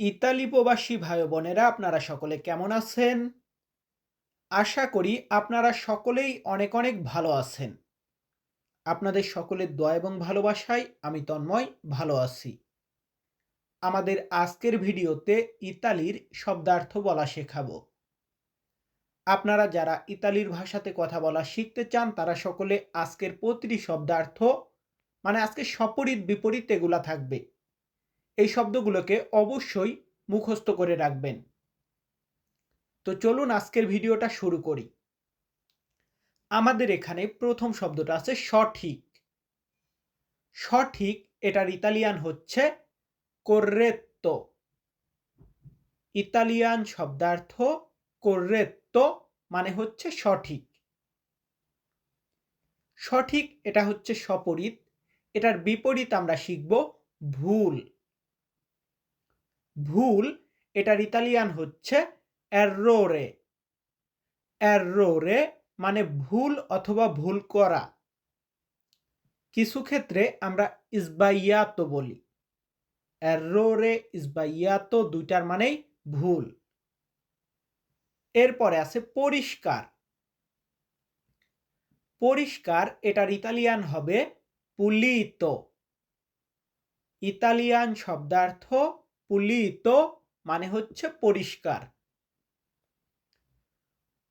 Italy প্রবাসী ভাই বোনেরা, আপনারা সকলে কেমন আছেন? আশা করি আপনারা সকলেই অনেক অনেক ভালো আছেন। আপনাদের সকলের দোয়া এবং ভালোবাসায় আমি তন্ময়, ভালো আছি। আমাদের আজকের ভিডিওতে ইতালির শব্দার্থ বলা শেখাবো। আপনারা যারা ইতালির ভাষাতে কথা বলা শিখতে চান, তারা সকলে আজকের প্রতিটি শব্দার্থ মানে আজকে সপরিত বিপরীত এগুলা থাকবে। এই শব্দগুলোকে অবশ্যই মুখস্থ করে রাখবেন। তো চলুন আজকের ভিডিওটা শুরু করি। আমাদের এখানে প্রথম শব্দটা আছে সঠিক। সঠিক এটার ইতালিয়ান হচ্ছে কোর্রেত্তো ইতালিয়ান শব্দার্থ কোর্রেত্তো মানে হচ্ছে সঠিক। সঠিক এটা হচ্ছে সপরিত। এটার বিপরীত আমরা শিখব ভুল। ভুল, এটার ইতালিয়ান হচ্ছে এরোরে এরোরে মানে ভুল অথবা ভুল করা। কিছু ক্ষেত্রে আমরা ইসবাইয়াতো বলি। এরোরে ইসবাইয়াতো দুইটার মানেই ভুল। এরপরে আছে পরিষ্কার। পরিষ্কার, এটার ইতালিয়ান হবে পুলিত ইতালিয়ান শব্দার্থ পুলিত মানে হচ্ছে পরিষ্কার।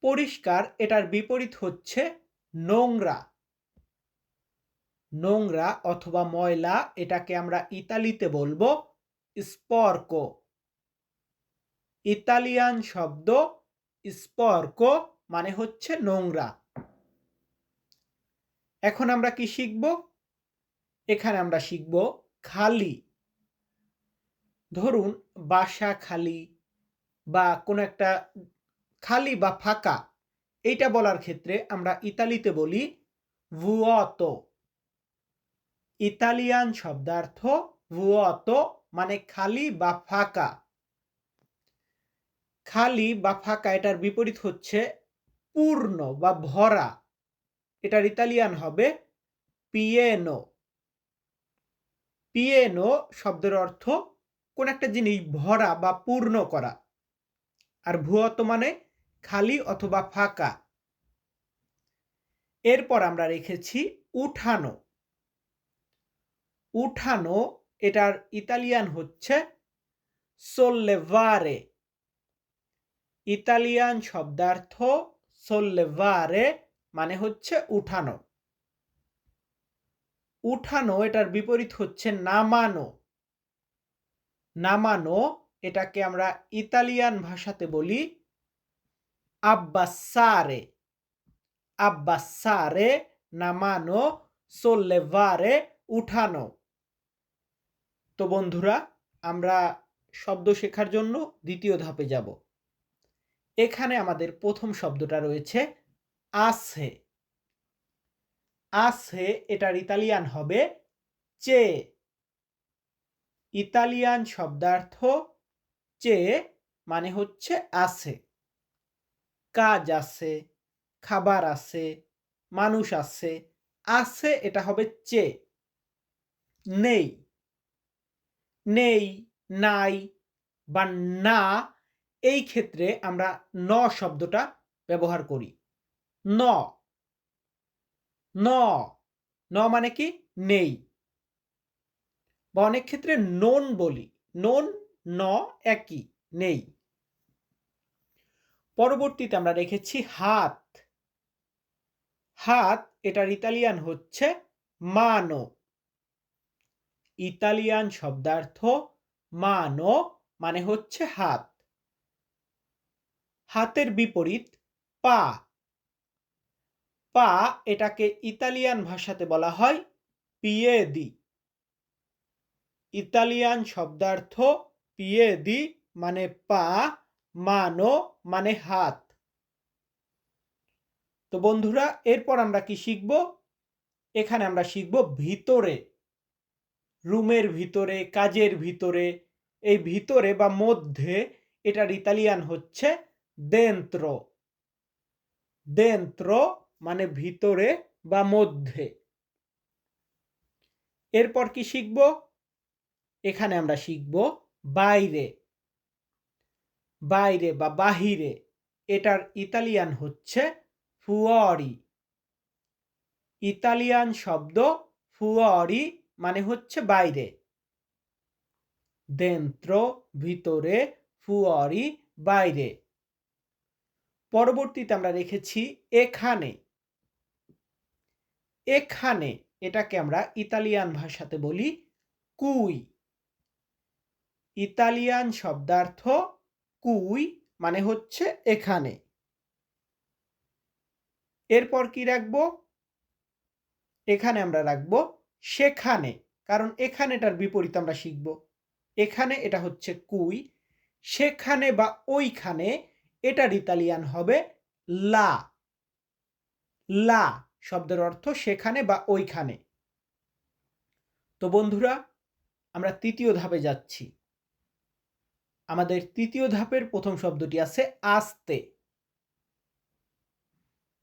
পরিষ্কার এটার বিপরীত হচ্ছে নোংরা। নোংরা অথবা ময়লা এটাকে আমরা ইতালিতে বলব স্পর্ক। ইতালিয়ান শব্দ স্পর্ক মানে হচ্ছে নোংরা। এখন আমরা কি শিখব? এখানে আমরা শিখব খালি। ধরুন বাসা খালি বা কোনো একটা খালি বা ফাঁকা, এইটা বলার ক্ষেত্রে আমরা ইতালিতে বলি ভুয়তো ইতালিয়ান শব্দার্থ ভুয়তো মানে খালি বা ফাঁকা। খালি বা ফাঁকা এটার বিপরীত হচ্ছে পূর্ণ বা ভরা। এটার ইতালিয়ান হবে পিয়েনো পিয়েনো শব্দের অর্থ কোন একটা জিনিস ভরা বা পূর্ণ করা। আর ভুয়ত মানে খালি অথবা ফাঁকা। এরপর আমরা রেখেছি উঠানো। উঠানো এটার ইতালিয়ান হচ্ছে সোল্লেভারে ইতালিয়ান শব্দার্থ সোল্লেভারে মানে হচ্ছে উঠানো। উঠানো এটার বিপরীত হচ্ছে নামানো। নামানো, এটাকে আমরা ইতালিয়ান ভাষাতে বলি আব্বাসারে আব্বাসারে নামানো সোল্লেভারে উঠানো। তো বন্ধুরা, আমরা শব্দ শেখার জন্য দ্বিতীয় ধাপে যাব। এখানে আমাদের প্রথম শব্দটা রয়েছে আছে আছে এটার ইতালিয়ান হবে চে। ইতালিয়ান শব্দার্থ চে মানে হচ্ছে আছে। কাজ আছে, খাবার আছে, মানুষ আছে আছে এটা হবে চে। নেই। নেই, নাই বা না, এই ক্ষেত্রে আমরা ন শব্দটা ব্যবহার করি। ন। ন। ন মানে কি? নেই। বা অনেক ক্ষেত্রে নোন বলি। নোন ন, একই, নেই। পরবর্তীতে আমরা রেখেছি হাত। হাত, এটার ইতালিয়ান হচ্ছে মানো ইতালিয়ান শব্দার্থ মানো মানে হচ্ছে হাত। হাতের বিপরীত পা। পা এটাকে ইতালিয়ান ভাষাতে বলা হয় পিয়েদি। ইতালিয়ান শব্দার্থ পিয়েদি মানে পা মানো মানে হাত তো বন্ধুরা, এরপর আমরা কি শিখব? এখানে আমরা শিখব ভিতরে, রুমের ভিতরে, কাজের ভিতরে। এই ভিতরে বা মধ্যে এটার ইতালিয়ান হচ্ছে দেন্ত্র দেন্ত্র মানে ভিতরে বা মধ্যে। এরপর কি শিখব? এখানে আমরা শিখব বাইরে। বাইরে বা বাহিরে। এটার ইতালিয়ান হচ্ছে ফুয়ারি ইতালিয়ান শব্দ ফুয়ারি মানে হচ্ছে বাইরে। দেন্ত্র ভিতরে ফুয়ারি বাইরে। পরবর্তীতে আমরা রেখেছি এখানে। এখানে এটাকে আমরা ইতালিয়ান ভাষাতে বলি কুই। ইতালিয়ান শব্দার্থ কুই মানে হচ্ছে এখানে। এরপর কি রাখব? এখানে আমরা রাখব সেখানে, কারণ এখানেটার বিপরীত আমরা শিখব। এখানে এটা হচ্ছে কুই, সেখানে বা ওইখানে এটার ইতালিয়ান হবে লা। লা শব্দের অর্থ সেখানে বা ওইখানে। তো বন্ধুরা, আমরা তৃতীয় ধাপে যাচ্ছি। আমাদের তৃতীয় ধাপের প্রথম শব্দটি আছে আস্তে।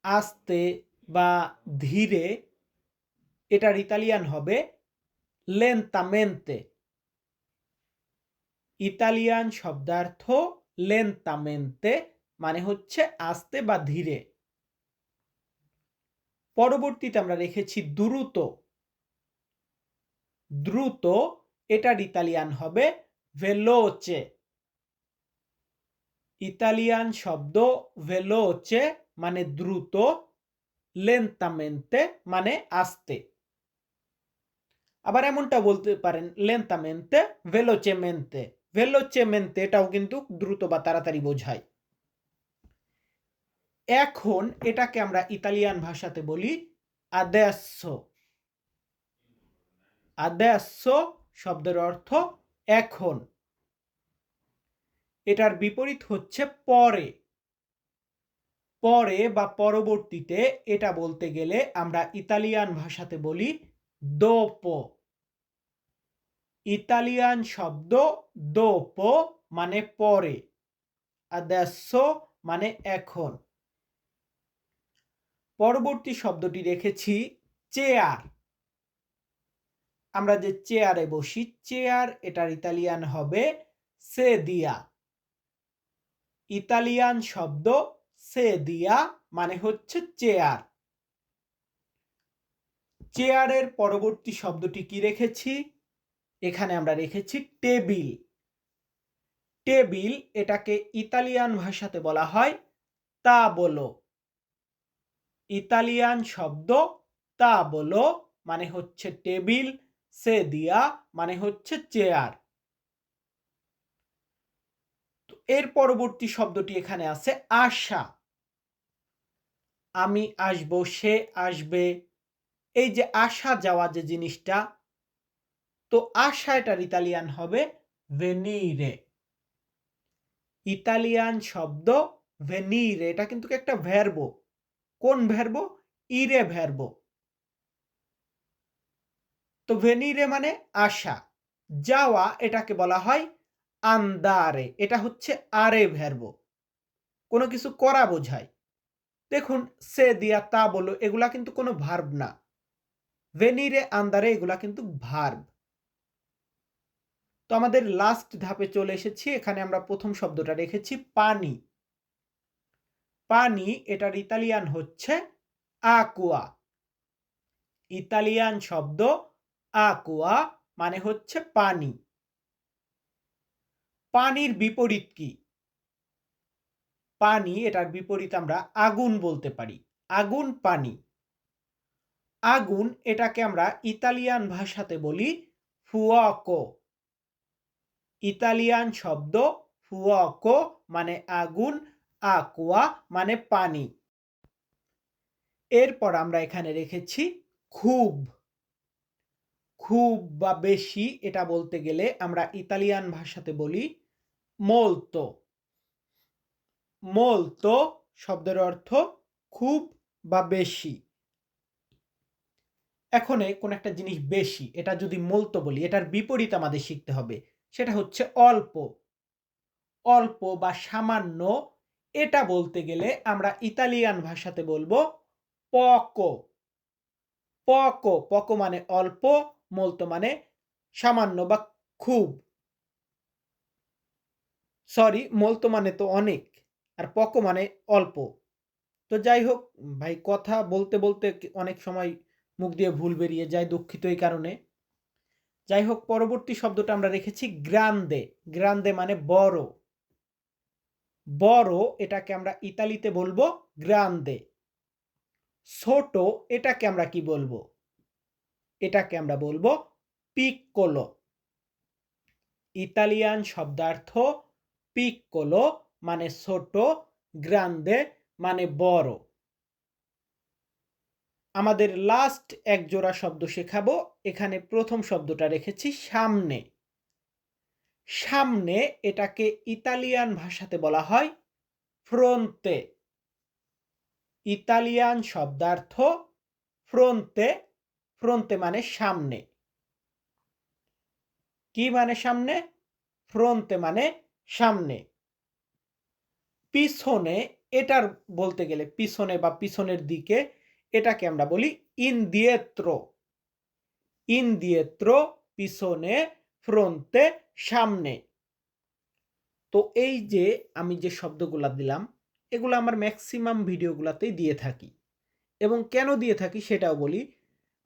আস্তে বা ধীরে, এটার ইতালিয়ান হবে লেন্তামেন্তে ইতালিয়ান শব্দার্থ লেন্তামেন্তে মানে হচ্ছে আস্তে বা ধীরে। পরবর্তীতে আমরা রেখেছি দ্রুত। দ্রুত, এটার ইতালিয়ান হবে ভেলোচে ইতালিয়ান শব্দ ভেলোচে মানে দ্রুত লেন্তামেন্তে মানে আস্তে। আবার এমনটা বলতে পারেন লেন্তামেন্তে ভেলোচেমেন্তে ভেলোচেমেন্তে এটাও কিন্তু দ্রুত বা তাড়াতাড়ি বোঝায়। এখন এটাকে আমরা ইতালিয়ান ভাষাতে বলি আদেসো আদেসো শব্দের অর্থ এখন। এটার বিপরীত হচ্ছে পরে। পরে বা পরবর্তীতে এটা বলতে গেলে আমরা ইতালিয়ান ভাষাতে বলি দোপো ইতালিয়ান শব্দ দোপো মানে পরে আদেসো মানে এখন। পরবর্তী শব্দটি রেখেছি চেয়ার আমরা যে চেয়ারে বসি চেয়ার এটার ইতালিয়ান হবে সে দিয়া ইতালিয়ান শব্দ সে দিয়া মানে হচ্ছে চেয়ার চেয়ারের পরবর্তী শব্দটি কি রেখেছি? এখানে আমরা রেখেছি টেবিল টেবিল এটাকে ইতালিয়ান ভাষাতে বলা হয় তা বলো ইতালিয়ান শব্দ তা বলো মানে হচ্ছে টেবিল সে দিয়া মানে হচ্ছে চেয়ার এর পরবর্তী শব্দটি এখানে আছে আশা। আমি আসব, সে আসবে। এই যে আশা যাওয়া যে জিনিসটা, তো আশা এটার ইতালিয়ান হবে ভেনিরে ইতালিয়ান শব্দ ভেনিরে এটা কিন্তু একটা ভ্যারবো কোন ভ্যারবো ইরে ভ্যারবো তো ভেনিরে মানে আশা। যাওয়া, এটাকে বলা হয় আন্দারে। এটা হচ্ছে আরে ভ্যারবো। কোনো কিছু করা বোঝায়। দেখুন, সে দিয়া তা বলো, এগুলা কিন্তু কোনো ভার্ব না। ভেনিরে, আন্দারে, এগুলা কিন্তু ভার্ব। তো আমাদের লাস্ট ধাপে চলে এসেছি। এখানে আমরা প্রথম শব্দটা রেখেছি, পানি। পানি, এটার ইতালিয়ান হচ্ছে আকুয়া ইতালিয়ান শব্দ আকুয়া মানে হচ্ছে পানি। পানির বিপরীত কি? পানি, এটার বিপরীত আমরা আগুন বলতে পারি। আগুন, পানি। আগুন, এটাকে আমরা ইতালিয়ান ভাষাতে বলি ফুয়াকো। ইতালিয়ান শব্দ ফুয়াকো মানে আগুন, আকুয়া মানে পানি। এরপর আমরা এখানে রেখেছি খুব। খুব বা বেশি, এটা বলতে গেলে আমরা ইতালিয়ান ভাষাতে বলি মোলতো মোলতো শব্দের অর্থ খুব বা বেশি। এখন কোন একটা জিনিস বেশি, এটা যদি মোলতো বলি, এটার বিপরীত আমাদের শিখতে হবে। সেটা হচ্ছে অল্প। অল্প বা সামান্য, এটা বলতে গেলে আমরা ইতালিয়ান ভাষাতে বলব পকো পকো পকো মানে অল্প মলতো মানে সামান্য বা খুব। সরি, মলতো মানে তো অনেক, আর পকো মানে অল্প। তো যাই হোক, ভাই কথা বলতে বলতে অনেক সময় মুখ দিয়ে ভুল বেরিয়ে যায় দুঃখিত এই কারণে। যাই হোক, পরবর্তী শব্দটা আমরা রেখেছি গ্রান্দে। গ্রান্দে মানে বড়। বড় এটাকে আমরা ইতালিতে বলব গ্রান্দে। ছোট এটাকে আমরা কি বলব? এটাকে আমরা বলব পিক্কোলো। ইতালিয়ান শব্দার্থ পিক্কোলো মানে ছোট গ্রান্দে মানে বড়। আমাদের লাস্ট এক জোড়া শব্দ শেখাবো। এখানে প্রথম শব্দটা রেখেছি, সামনে। সামনে এটাকে ইতালিয়ান ভাষাতে বলা হয় ফ্রন্তে ইতালিয়ান শব্দার্থ ফ্রন্তে ফ্রন্তে মানে সামনে। কি মানে সামনে? ফ্রন্তে মানে সামনে। পিছনে এটার বলতে গেলে পিছনে বা পিছনের দিকে এটাকে আমরা বলি ইন্দিয়েত্র ইন্দিয়েত্র পিছনে ফ্রন্তে সামনে। তো এই যে আমি যে শব্দগুলা দিলাম, এগুলো আমার ম্যাক্সিমাম ভিডিওগুলোতেই দিয়ে থাকি। এবং কেন দিয়ে থাকি সেটাও বলি,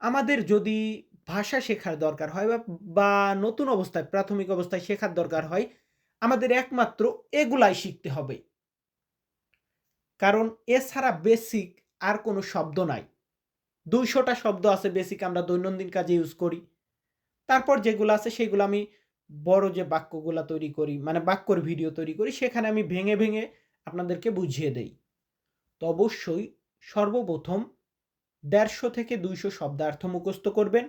আমাদের যদি ভাষা শেখার দরকার হয় বা নতুন অবস্থায়, প্রাথমিক অবস্থায় শেখার দরকার হয় আমাদের একমাত্র এগুলাই শিখতে হবে। কারণ এছাড়া বেসিক আর কোনো শব্দ নাই। দুইশোটা শব্দ আছে বেসিক আমরা দৈনন্দিন কাজে ইউজ করি। তারপর যেগুলো আছে সেগুলো আমি বড় যে বাক্যগুলো তৈরি করি মানে বাক্যর ভিডিও তৈরি করি, সেখানে আমি ভেঙে ভেঙে আপনাদেরকে বুঝিয়ে দেই। তো অবশ্যই সর্বপ্রথম দেড়শো থেকে দুইশো শব্দার্থ মুখস্থ করবেন,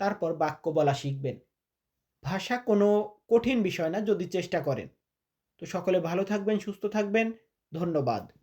তারপর বাক্য বলা শিখবেন। ভাষা কোনো কঠিন বিষয় না, যদি চেষ্টা করেন। তো সকলে ভালো থাকবেন, সুস্থ থাকবেন। ধন্যবাদ।